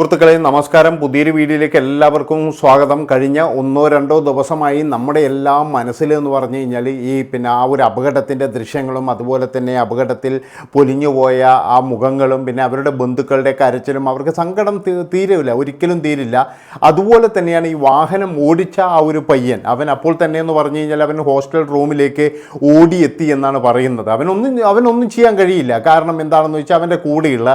സുഹൃത്തുക്കളെ നമസ്കാരം. പുതിയൊരു വീഡിയോയിലേക്ക് എല്ലാവർക്കും സ്വാഗതം. കഴിഞ്ഞ ഒന്നോ രണ്ടോ ദിവസമായി നമ്മുടെ എല്ലാം മനസ്സിൽ എന്ന് പറഞ്ഞു കഴിഞ്ഞാൽ ഈ പിന്നെ ആ ഒരു അപകടത്തിന്റെ ദൃശ്യങ്ങളും അതുപോലെ തന്നെ അപകടത്തിൽ പൊലിഞ്ഞുപോയ ആ മുഖങ്ങളും പിന്നെ അവരുടെ ബന്ധുക്കളുടെ കരച്ചിലും അവർക്ക് സങ്കടം തീരില്ല ഒരിക്കലും തീരില്ല. അതുപോലെ തന്നെയാണ് ഈ വാഹനം ഓടിച്ച ആ ഒരു പയ്യൻ. അവൻ അപ്പോൾ തന്നെ എന്ന് പറഞ്ഞു കഴിഞ്ഞാൽ അവൻ ഹോസ്റ്റൽ റൂമിലേക്ക് ഓടിയെത്തി എന്നാണ് പറയുന്നത്. അവനൊന്നും അവനൊന്നും ചെയ്യാൻ കഴിയില്ല. കാരണം എന്താണെന്ന് വെച്ചാൽ അവന്റെ കൂടെയുള്ള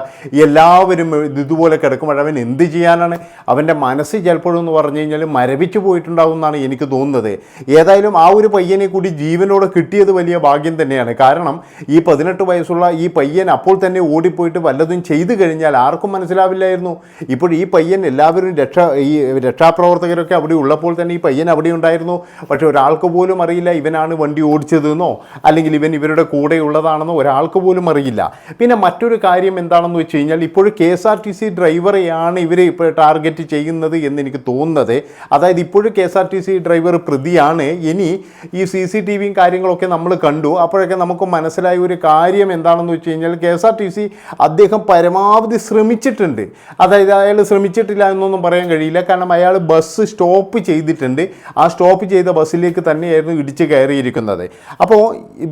എല്ലാവരും ഇതുപോലെ കിടക്കുമ്പോൾ അവൻ എന്ത് ചെയ്യാനാണ്? അവന്റെ മനസ്സ് ചിലപ്പോഴും എന്ന് പറഞ്ഞു കഴിഞ്ഞാൽ മരവിച്ചു പോയിട്ടുണ്ടാവും എന്നാണ് എനിക്ക് തോന്നുന്നത്. ഏതായാലും ആ ഒരു പയ്യനെ കൂടി ജീവനോടെ കിട്ടിയത് വലിയ ഭാഗ്യം തന്നെയാണ്. കാരണം ഈ പതിനെട്ട് വയസ്സുള്ള ഈ പയ്യൻ അപ്പോൾ തന്നെ ഓടിപ്പോയിട്ട് വല്ലതും ചെയ്തു കഴിഞ്ഞാൽ ആർക്കും മനസ്സിലാവില്ലായിരുന്നു. ഇപ്പോൾ ഈ പയ്യൻ എല്ലാവരും രക്ഷ ഈ രക്ഷാപ്രവർത്തകരൊക്കെ അവിടെ ഉള്ളപ്പോൾ തന്നെ ഈ പയ്യൻ അവിടെ ഉണ്ടായിരുന്നു. പക്ഷേ ഒരാൾക്ക് പോലും അറിയില്ല ഇവനാണ് വണ്ടി ഓടിച്ചതെന്നോ അല്ലെങ്കിൽ ഇവൻ ഇവരുടെ കൂടെ ഉള്ളതാണെന്നോ ഒരാൾക്ക് പോലും അറിയില്ല. പിന്നെ മറ്റൊരു കാര്യം എന്താണെന്ന് വെച്ച് കഴിഞ്ഞാൽ ഇപ്പോൾ K S R T C ഡ്രൈവറെയാണ് ഇവർ ഇപ്പോൾ ടാർഗറ്റ് ചെയ്യുന്നത് എന്ന് എനിക്ക് തോന്നുന്നത്. അതായത് ഇപ്പോഴും K S R T C driver പ്രതിയാണ്. ഇനി ഈ സി സി ടി വിയും കാര്യങ്ങളൊക്കെ നമ്മൾ കണ്ടു. അപ്പോഴൊക്കെ നമുക്ക് മനസ്സിലായ ഒരു കാര്യം എന്താണെന്ന് വെച്ച് കഴിഞ്ഞാൽ K S R T C അദ്ദേഹം പരമാവധി ശ്രമിച്ചിട്ടുണ്ട്. അതായത് അയാൾ ശ്രമിച്ചിട്ടില്ല എന്നൊന്നും പറയാൻ കഴിയില്ല. കാരണം അയാൾ ബസ് സ്റ്റോപ്പ് ചെയ്തിട്ടുണ്ട്. ആ സ്റ്റോപ്പ് ചെയ്ത ബസ്സിലേക്ക് തന്നെയായിരുന്നു ഇടിച്ച് കയറിയിരിക്കുന്നത്. അപ്പോൾ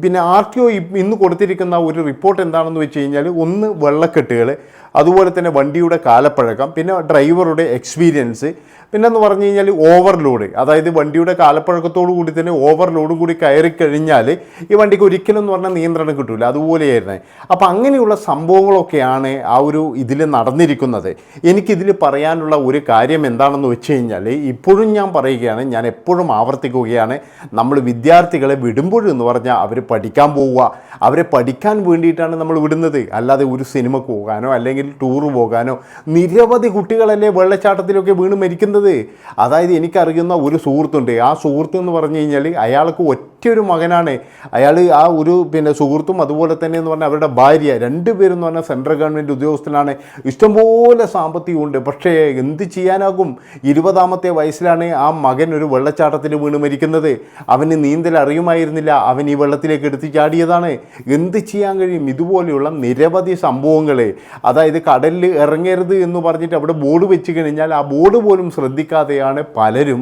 പിന്നെ ആർ ടി ഒ ഇന്ന് കൊടുത്തിരിക്കുന്ന ഒരു റിപ്പോർട്ട് എന്താണെന്ന് വെച്ച് കഴിഞ്ഞാൽ ഒന്ന് വെള്ളക്കെട്ടുകൾ അതുപോലെ തന്നെ വണ്ടിയുടെ കാലപ്പഴക്കം പിന്നെ ഡ്രൈവറുടെ എക്സ്പീരിയൻസ് പിന്നെ എന്ന് പറഞ്ഞു കഴിഞ്ഞാൽ ഓവർലോഡ് അതായത് വണ്ടിയുടെ കാലപ്പഴക്കത്തോടു കൂടി തന്നെ ഓവർലോഡ് കൂടി കയറി കഴിഞ്ഞാൽ ഈ വണ്ടിക്ക് ഒരിക്കലും എന്ന് പറഞ്ഞാൽ നിയന്ത്രണം കിട്ടില്ല അതുപോലെയായിരുന്നു. അപ്പോൾ അങ്ങനെയുള്ള സംഭവങ്ങളൊക്കെയാണ് ആ ഒരു ഇതിൽ നടന്നിരിക്കുന്നത്. എനിക്കിതിൽ പറയാനുള്ള ഒരു കാര്യം എന്താണെന്ന് വെച്ച് കഴിഞ്ഞാൽ ഇപ്പോഴും ഞാൻ പറയുകയാണ് ഞാൻ എപ്പോഴും ആവർത്തിക്കുകയാണ്. നമ്മൾ വിദ്യാർത്ഥികളെ വിടുമ്പോഴെന്ന് പറഞ്ഞാൽ അവർ പഠിക്കാൻ പോവുക. അവരെ പഠിക്കാൻ വേണ്ടിയിട്ടാണ് നമ്മൾ വിടുന്നത്. അല്ലാതെ ഒരു സിനിമക്ക് പോകാനോ അല്ലെങ്കിൽ ടൂർ പോകാനോ നിരവധി കുട്ടികളല്ലേ വെള്ളച്ചാട്ടത്തിലൊക്കെ വീണ് മരിക്കുന്നത്. അതായത് എനിക്കറിയുന്ന ഒരു സുഹൃത്തുണ്ട്. ആ സുഹൃത്ത് എന്ന് പറഞ്ഞു കഴിഞ്ഞാൽ അയാൾക്ക് ഒറ്റയൊരു മകനാണ്. അയാൾ ആ ഒരു പിന്നെ സുഹൃത്തും അതുപോലെ തന്നെ എന്ന് പറഞ്ഞാൽ അവരുടെ ഭാര്യ. രണ്ടുപേരും എന്ന് പറഞ്ഞാൽ സെൻട്രൽ ഗവൺമെന്റ് ഉദ്യോഗസ്ഥനാണ്. ഇഷ്ടംപോലെ സാമ്പത്തികമുണ്ട്. പക്ഷേ എന്ത് ചെയ്യാനാകും? ഇരുപതാമത്തെ വയസ്സിലാണ് ആ മകൻ ഒരു വെള്ളച്ചാട്ടത്തിൽ വീണ് മരിക്കുന്നത്. അവന് നീന്തൽ അറിയുമായിരുന്നില്ല. അവൻ ഈ വെള്ളത്തിലേക്ക് എടുത്ത് ചാടിയതാണ്. എന്ത് ചെയ്യാൻ കഴിയും? ഇതുപോലെയുള്ള നിരവധി സംഭവങ്ങൾ അതായത് കടലിൽ ഇറങ്ങരുത് എന്ന് പറഞ്ഞിട്ട് അവിടെ ബോർഡ് വെച്ച് കഴിഞ്ഞാൽ ആ ബോർഡ് പോലും ശ്രദ്ധിക്കാതെയാണ് പലരും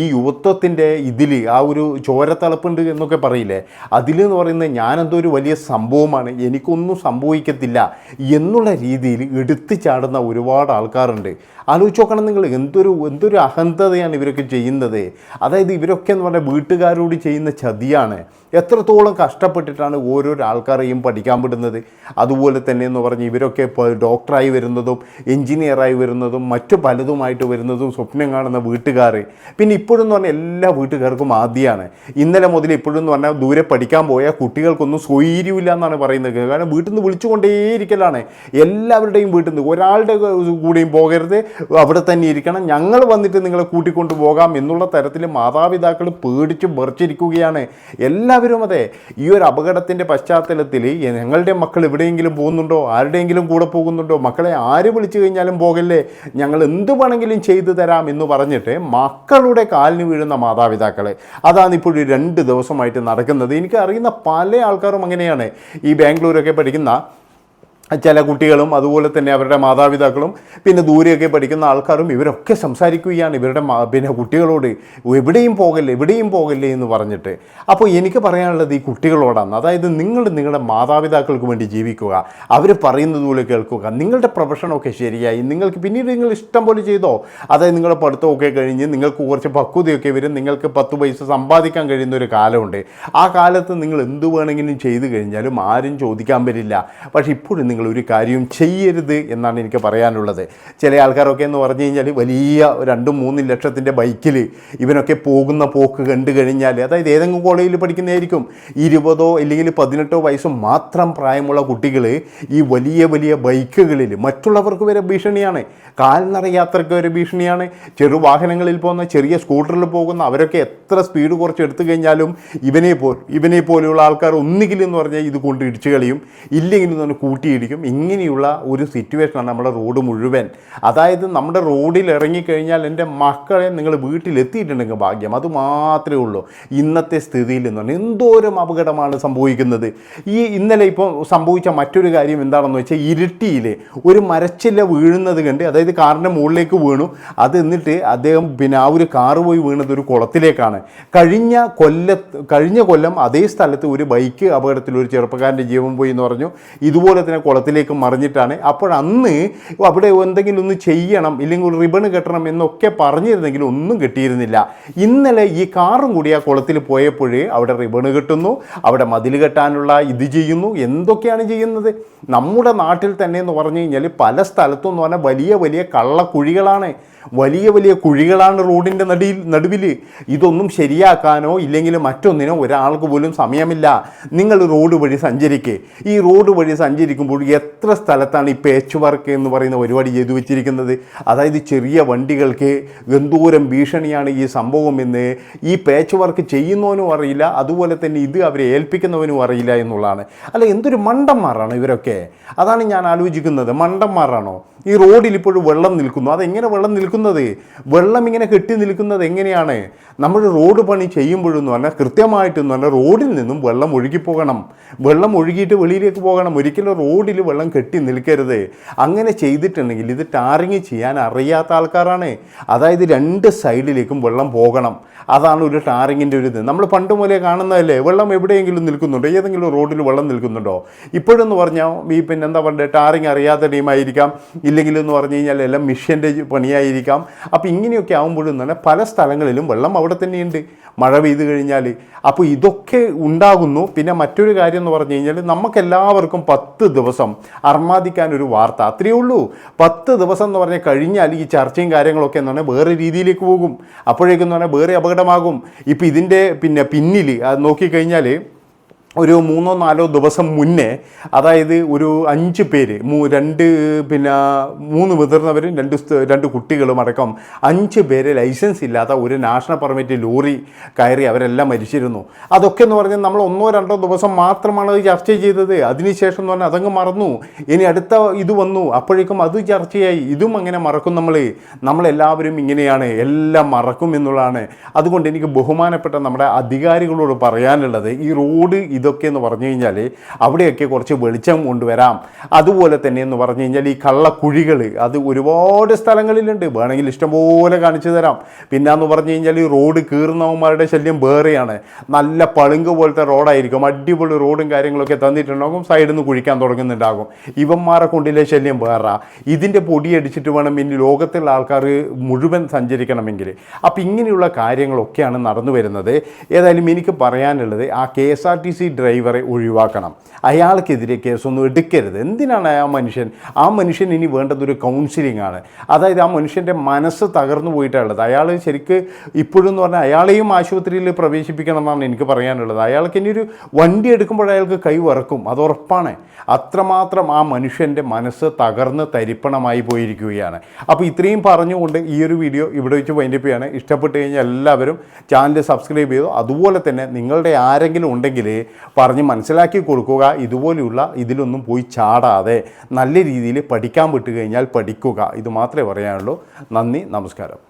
ഈ യുവത്വത്തിന്റെ ഇതിൽ ആ ഒരു ചോരത്തളപ്പുണ്ട് എന്നൊക്കെ പറയില്ലേ? അതിലെന്ന് പറയുന്നത് ഞാനെന്തോ ഒരു വലിയ സംഭവമാണ് എനിക്കൊന്നും സംഭവിക്കത്തില്ല എന്നുള്ള രീതിയിൽ എടുത്തു ചാടുന്ന ഒരുപാട് ആൾക്കാരുണ്ട്. ആലോചിച്ച് നോക്കണം നിങ്ങൾ എന്തൊരു എന്തൊരു അഹന്തതയാണ് ഇവരൊക്കെ ചെയ്യുന്നത്. അതായത് ഇവരൊക്കെ എന്ന് പറഞ്ഞാൽ വീട്ടുകാരോട് ചെയ്യുന്ന ചതിയാണ്. എത്രത്തോളം കഷ്ടപ്പെട്ടിട്ടാണ് ഓരോരോ ആൾക്കാരെയും പഠിക്കാൻ വിടുന്നത്. അതുപോലെ തന്നെ എന്ന് പറഞ്ഞ് ഇവരൊക്കെ ഡോക്ടറായി വരുന്നതും എഞ്ചിനീയറായി വരുന്നതും മറ്റു പലതുമായിട്ട് വരുന്നതും സ്വപ്നം കാണുന്ന വീട്ടുകാർ പിന്നെ ഇപ്പോഴെന്ന് പറഞ്ഞാൽ എല്ലാ വീട്ടുകാർക്കും ആദ്യമാണ് ഇന്നലെ മുതൽ ഇപ്പോഴും എന്ന് പറഞ്ഞാൽ ദൂരെ പഠിക്കാൻ പോയ കുട്ടികൾക്കൊന്നും സ്വൈര്യമില്ല എന്നാണ് പറയുന്നത് കാരണം വീട്ടിൽ നിന്ന് വിളിച്ചുകൊണ്ടേയിരിക്കലാണ്. എല്ലാവരുടെയും വീട്ടിൽ നിന്ന് ഒരാളുടെ കൂടെയും പോകരുത്. അവിടെ തന്നെ ഇരിക്കണം. ഞങ്ങൾ വന്നിട്ട് നിങ്ങളെ കൂട്ടിക്കൊണ്ട് പോകാം എന്നുള്ള തരത്തിൽ മാതാപിതാക്കൾ പേടിച്ച് വെറിച്ചിരിക്കുകയാണ്. എല്ലാവരും അതെ. ഈ ഒരു അപകടത്തിന്റെ പശ്ചാത്തലത്തിൽ ഞങ്ങളുടെ മക്കൾ എവിടെയെങ്കിലും പോകുന്നുണ്ടോ? ആരുടെയെങ്കിലും കൂടെ പോകുന്നുണ്ടോ? മക്കളെ ആര് വിളിച്ചു കഴിഞ്ഞാലും പോകല്ലേ? ഞങ്ങൾ എന്ത് വേണമെങ്കിലും ചെയ്തു തരാം എന്ന് പറഞ്ഞിട്ട് മക്കളുടെ കാലിന് വീഴുന്ന മാതാപിതാക്കൾ അതാണ് ഇപ്പോൾ രണ്ട് ദിവസമായിട്ട് നടക്കുന്നത്. എനിക്ക് അറിയുന്ന പല ആൾക്കാരും അങ്ങനെയാണ്. ഈ ബാംഗ്ലൂരൊക്കെ പഠിക്കുന്ന ചില കുട്ടികളും അതുപോലെ തന്നെ അവരുടെ മാതാപിതാക്കളും പിന്നെ ദൂരെയൊക്കെ പഠിക്കുന്ന ആൾക്കാരും ഇവരൊക്കെ സംസാരിക്കുകയാണ് ഇവരുടെ പിന്നെ കുട്ടികളോട് എവിടെയും പോകല്ലേ എവിടെയും പോകല്ലേ എന്ന് പറഞ്ഞിട്ട്. അപ്പോൾ എനിക്ക് പറയാനുള്ളത് ഈ കുട്ടികളോടാണ്. അതായത് നിങ്ങൾ നിങ്ങളുടെ മാതാപിതാക്കൾക്ക് വേണ്ടി ജീവിക്കുക. അവർ പറയുന്നത് പോലെ കേൾക്കുക. നിങ്ങളുടെ പ്രൊഫഷനൊക്കെ ശരിയായി. നിങ്ങൾക്ക് പിന്നീട് നിങ്ങൾ ഇഷ്ടം പോലെ ചെയ്തോ? അതായത് നിങ്ങളുടെ പഠിത്തമൊക്കെ കഴിഞ്ഞ് നിങ്ങൾക്ക് കുറച്ച് പക്വതയൊക്കെ വരും. നിങ്ങൾക്ക് പത്ത് പൈസ സമ്പാദിക്കാൻ കഴിയുന്ന ഒരു കാലമുണ്ട്. ആ കാലത്ത് നിങ്ങൾ എന്ത് വേണമെങ്കിലും ചെയ്തു കഴിഞ്ഞാലും ആരും ചോദിക്കാൻ വരില്ല. പക്ഷേ ഇപ്പോഴും നിങ്ങൾ ഒരു കാര്യവും ചെയ്യരുത് എന്നാണ് എനിക്ക് പറയാനുള്ളത്. ചില ആൾക്കാരൊക്കെ എന്ന് പറഞ്ഞു കഴിഞ്ഞാൽ വലിയ രണ്ടും മൂന്നും ലക്ഷത്തിന്റെ ബൈക്കിൽ ഇവനൊക്കെ പോകുന്ന പോക്ക് കണ്ടു കഴിഞ്ഞാൽ അതായത് ഏതെങ്കിലും കോളേജിൽ പഠിക്കുന്നതായിരിക്കും ഇരുപതോ അല്ലെങ്കിൽ പതിനെട്ടോ വയസ്സ് മാത്രം പ്രായമുള്ള കുട്ടികൾ ഈ വലിയ വലിയ ബൈക്കുകളിൽ മറ്റുള്ളവർക്ക് വരെ ഭീഷണിയാണ്. കാൽനട യാത്രയ്ക്ക് വരെ ഭീഷണിയാണ്. ചെറു വാഹനങ്ങളിൽ പോകുന്ന ചെറിയ സ്കൂട്ടറിൽ പോകുന്ന അവരൊക്കെ എത്ര സ്പീഡ് കുറച്ച് എടുത്തു കഴിഞ്ഞാലും ഇവനെ പോ ഇവനെ പോലെയുള്ള ആൾക്കാർ ഒന്നുകിലെന്ന് പറഞ്ഞാൽ ഇത് കൊണ്ട് ഇടിച്ചു കളിയും ഇല്ലെങ്കിൽ എന്ന് കൂട്ടിയിടിക്കും. ആലോചിക്കും ഇങ്ങനെയുള്ള ഒരു സിറ്റുവേഷനാണ് നമ്മുടെ റോഡ് മുഴുവൻ. അതായത് നമ്മുടെ റോഡിൽ ഇറങ്ങിക്കഴിഞ്ഞാൽ എന്റെ മക്കളെ നിങ്ങൾ വീട്ടിലെത്തിയിട്ടുണ്ടെങ്കിൽ ഭാഗ്യം. അത് മാത്രമേ ഉള്ളൂ. ഇന്നത്തെ സ്ഥിതിയിൽ എന്ന് പറഞ്ഞാൽ എന്തോരം അപകടമാണ് സംഭവിക്കുന്നത്. ഈ ഇന്നലെ ഇപ്പോൾ സംഭവിച്ച മറ്റൊരു കാര്യം എന്താണെന്ന് വെച്ചാൽ ഇരുട്ടിയിൽ ഒരു മരച്ചില്ല വീഴുന്നത് കണ്ട് അതായത് കാറിന്റെ മുകളിലേക്ക് വീണു. അത് എന്നിട്ട് അദ്ദേഹം പിന്നെ ആ ഒരു കാറ് പോയി വീണത് ഒരു കുളത്തിലേക്കാണ്. കഴിഞ്ഞ കൊല്ല കഴിഞ്ഞ കൊല്ലം അതേ സ്ഥലത്ത് ഒരു ബൈക്ക് അപകടത്തിൽ ഒരു ചെറുപ്പക്കാരന്റെ ജീവൻ പോയി എന്ന് പറഞ്ഞു. ഇതുപോലെ തന്നെ കുളത്തിലേക്ക് മറിഞ്ഞിട്ടാണ്. അപ്പോൾ അന്ന് അവിടെ എന്തെങ്കിലും ഒന്ന് ചെയ്യണം ഇല്ലെങ്കിൽ റിബൺ കെട്ടണം എന്നൊക്കെ പറഞ്ഞിരുന്നെങ്കിലും ഒന്നും കിട്ടിയിരുന്നില്ല. ഇന്നലെ ഈ കാറും കൂടി ആ കുളത്തിൽ പോയപ്പോഴേ അവിടെ റിബൺ കെട്ടുന്നു അവിടെ മതിൽ കെട്ടാനുള്ള ഇത് ചെയ്യുന്നു. എന്തൊക്കെയാണ് ചെയ്യുന്നത്? നമ്മുടെ നാട്ടിൽ തന്നെ എന്ന് പറഞ്ഞു കഴിഞ്ഞാൽ പല സ്ഥലത്തും എന്ന് പറഞ്ഞാൽ വലിയ വലിയ കള്ളക്കുഴികളാണ്. വലിയ വലിയ കുഴികളാണ് റോഡിന്റെ നടിയിൽ നടുവിൽ ഇതൊന്നും ശരിയാക്കാനോ ഇല്ലെങ്കിൽ മറ്റൊന്നിനോ ഒരാൾക്ക് പോലും സമയമില്ല. നിങ്ങൾ റോഡ് വഴി സഞ്ചരിക്കേ. ഈ റോഡ് വഴി സഞ്ചരിക്കുമ്പോൾ എത്ര സ്ഥലത്താണ് ഈ പേച്ച് വർക്ക് എന്ന് പറയുന്ന പരിപാടി ചെയ്തു വെച്ചിരിക്കുന്നത്? അതായത് ചെറിയ വണ്ടികൾക്ക് എന്തോരം ഭീഷണിയാണ് ഈ സംഭവം എന്ന് ഈ പേച്ച് വർക്ക് ചെയ്യുന്നവനും അറിയില്ല അതുപോലെ തന്നെ ഇത് അവരെ ഏൽപ്പിക്കുന്നവനും അറിയില്ല എന്നുള്ളതാണ്. അല്ല എന്തൊരു മണ്ടന്മാരാണ് ഇവരൊക്കെ? അതാണ് ഞാൻ ആലോചിക്കുന്നത്. മണ്ടന്മാരാണോ? ഈ റോഡിൽ ഇപ്പോഴും വെള്ളം നിൽക്കുന്നു. അതെങ്ങനെ വെള്ളം നിൽക്കുന്നത്? വെള്ളം ഇങ്ങനെ കെട്ടി നിൽക്കുന്നത് എങ്ങനെയാണ്? നമ്മൾ റോഡ് പണി ചെയ്യുമ്പോഴെന്ന് പറഞ്ഞാൽ കൃത്യമായിട്ടെന്ന് പറഞ്ഞാൽ റോഡിൽ നിന്നും വെള്ളം ഒഴുകിപ്പോകണം. വെള്ളം ഒഴുകിയിട്ട് വെളിയിലേക്ക് പോകണം. ഒരിക്കലും റോഡിൽ വെള്ളം കെട്ടി നിൽക്കരുത്. അങ്ങനെ ചെയ്തിട്ടുണ്ടെങ്കിൽ ഇത് ടാറിങ് ചെയ്യാൻ അറിയാത്ത ആൾക്കാരാണ്. അതായത് രണ്ട് സൈഡിലേക്കും വെള്ളം പോകണം. അതാണ് ഒരു ടാറിങ്ങിന്റെ ഒരു ഇത്. നമ്മൾ പണ്ട് മുതലേ കാണുന്നതല്ലേ? വെള്ളം എവിടെയെങ്കിലും നിൽക്കുന്നുണ്ടോ? ഏതെങ്കിലും റോഡിൽ വെള്ളം നിൽക്കുന്നുണ്ടോ? ഇപ്പോഴെന്ന് പറഞ്ഞാൽ ഈ പിന്നെ എന്താ പറയുക ടാറിങ് അറിയാത്ത ടീമായിരിക്കാം. ഇല്ലെങ്കിൽ എന്ന് പറഞ്ഞു കഴിഞ്ഞാൽ എല്ലാം മിഷ്യന്റെ പണിയായിരിക്കാം. അപ്പോൾ ഇങ്ങനെയൊക്കെ ആകുമ്പോഴും തന്നെ പല സ്ഥലങ്ങളിലും വെള്ളം അവിടെ തന്നെയുണ്ട്. മഴ പെയ്തു കഴിഞ്ഞാൽ അപ്പോൾ ഇതൊക്കെ ഉണ്ടാകുന്നു. പിന്നെ മറ്റൊരു കാര്യം എന്ന് പറഞ്ഞു കഴിഞ്ഞാൽ നമുക്കെല്ലാവർക്കും പത്ത് ദിവസം അർമാദിക്കാൻ ഒരു വാർത്ത. അത്രയേ ഉള്ളൂ. പത്ത് ദിവസം എന്ന് പറഞ്ഞാൽ കഴിഞ്ഞാൽ ഈ ചർച്ചയും കാര്യങ്ങളൊക്കെ എന്ന് പറഞ്ഞാൽ വേറെ രീതിയിലേക്ക് പോകും. അപ്പോഴേക്കും എന്ന് പറഞ്ഞാൽ വേറെ അപകടമാകും. ഇപ്പോൾ ഇതിന്റെ പിന്നെ പിന്നിൽ നോക്കിക്കഴിഞ്ഞാൽ ഒരു മൂന്നോ നാലോ ദിവസം മുന്നേ അതായത് ഒരു അഞ്ച് പേര് മൂ രണ്ട് പിന്നെ മൂന്ന് മുതിർന്നവരും രണ്ട് രണ്ട് കുട്ടികളും അടക്കം അഞ്ച് പേര് ലൈസൻസ് ഇല്ലാത്ത ഒരു നാഷണൽ പെർമിറ്റ് ലോറി കയറി അവരെല്ലാം മരിച്ചിരുന്നു. അതൊക്കെ എന്ന് പറഞ്ഞാൽ നമ്മൾ ഒന്നോ രണ്ടോ ദിവസം മാത്രമാണ് അത് ചർച്ച ചെയ്തത്. അതിനുശേഷം എന്ന് പറഞ്ഞാൽ അതങ്ങ് മറന്നു. ഇനി അടുത്ത ഇത് വന്നു. അപ്പോഴേക്കും അത് ചർച്ചയായി. ഇതും അങ്ങനെ മറക്കും നമ്മൾ. നമ്മളെല്ലാവരും ഇങ്ങനെയാണ്. എല്ലാം മറക്കും എന്നുള്ളതാണ്. അതുകൊണ്ട് എനിക്ക് ബഹുമാനപ്പെട്ട നമ്മുടെ അധികാരികളോട് പറയാനുള്ളത് ഈ റോഡ് ഇതൊക്കെ എന്ന് പറഞ്ഞു കഴിഞ്ഞാൽ അവിടെയൊക്കെ കുറച്ച് വെളിച്ചം കൊണ്ടുവരാം. അതുപോലെ തന്നെ എന്ന് പറഞ്ഞു കഴിഞ്ഞാൽ ഈ കള്ളക്കുഴികൾ അത് ഒരുപാട് സ്ഥലങ്ങളിലുണ്ട്. വേണമെങ്കിൽ ഇഷ്ടംപോലെ കാണിച്ചു തരാം. പിന്നെന്ന് പറഞ്ഞു കഴിഞ്ഞാൽ ഈ റോഡ് കീറുന്നവന്മാരുടെ ശല്യം വേറെയാണ്. നല്ല പളുങ്ക് പോലത്തെ റോഡായിരിക്കും. അടിപൊളി റോഡും കാര്യങ്ങളൊക്കെ തന്നിട്ടുണ്ടാകും. സൈഡിൽ നിന്ന് കുഴിക്കാൻ തുടങ്ങുന്നുണ്ടാകും. ഇവന്മാരെ കൊണ്ടിലെ ശല്യം വേറെ. ഇതിന്റെ പൊടിയടിച്ചിട്ട് വേണം ഇനി ലോകത്തുള്ള ആൾക്കാർ മുഴുവൻ സഞ്ചരിക്കണമെങ്കിൽ. അപ്പോൾ ഇങ്ങനെയുള്ള കാര്യങ്ങളൊക്കെയാണ് നടന്നു വരുന്നത്. ഏതായാലും എനിക്ക് പറയാനുള്ളത് ആ K S R T C ഡ്രൈവറെ ഒഴിവാക്കണം. അയാൾക്കെതിരെ കേസൊന്നും എടുക്കരുത്. എന്തിനാണ് ആ മനുഷ്യൻ? ആ മനുഷ്യൻ ഇനി വേണ്ടത് ഒരു കൗൺസിലിംഗ് ആണ്. അതായത് ആ മനുഷ്യന്റെ മനസ്സ് തകർന്നു പോയിട്ടുള്ളത് അയാൾ ശരിക്ക് ഇപ്പോഴും എന്ന് പറഞ്ഞാൽ അയാളെയും ആശുപത്രിയിൽ പ്രവേശിപ്പിക്കണം എന്നാണ് എനിക്ക് പറയാനുള്ളത്. അയാൾക്ക് ഇനി ഒരു വണ്ടി എടുക്കുമ്പോൾ അയാൾക്ക് കൈ വറക്കും. അത് ഉറപ്പാണ്. അത്രമാത്രം ആ മനുഷ്യന്റെ മനസ്സ് തകർന്ന് തരിപ്പണമായി പോയിരിക്കുകയാണ്. അപ്പോൾ ഇത്രയും പറഞ്ഞുകൊണ്ട് ഈ ഒരു വീഡിയോ ഇവിടെ വെച്ച് വൈൻഡപ്പ് ചെയ്യാണ്. ഇഷ്ടപ്പെട്ട് കഴിഞ്ഞാൽ എല്ലാവരും ചാനൽ സബ്സ്ക്രൈബ് ചെയ്തു. അതുപോലെ തന്നെ നിങ്ങളുടെ ആരെങ്കിലും ഉണ്ടെങ്കിൽ പറഞ്ഞ് മനസ്സിലാക്കി കൊടുക്കുക ഇതുപോലെയുള്ള ഇതിലൊന്നും പോയി ചാടാതെ നല്ല രീതിയിൽ പഠിക്കാൻ വിട്ടുകഴിഞ്ഞാൽ പഠിക്കുക. ഇത് മാത്രമേ പറയാനുള്ളൂ. നന്ദി നമസ്കാരം.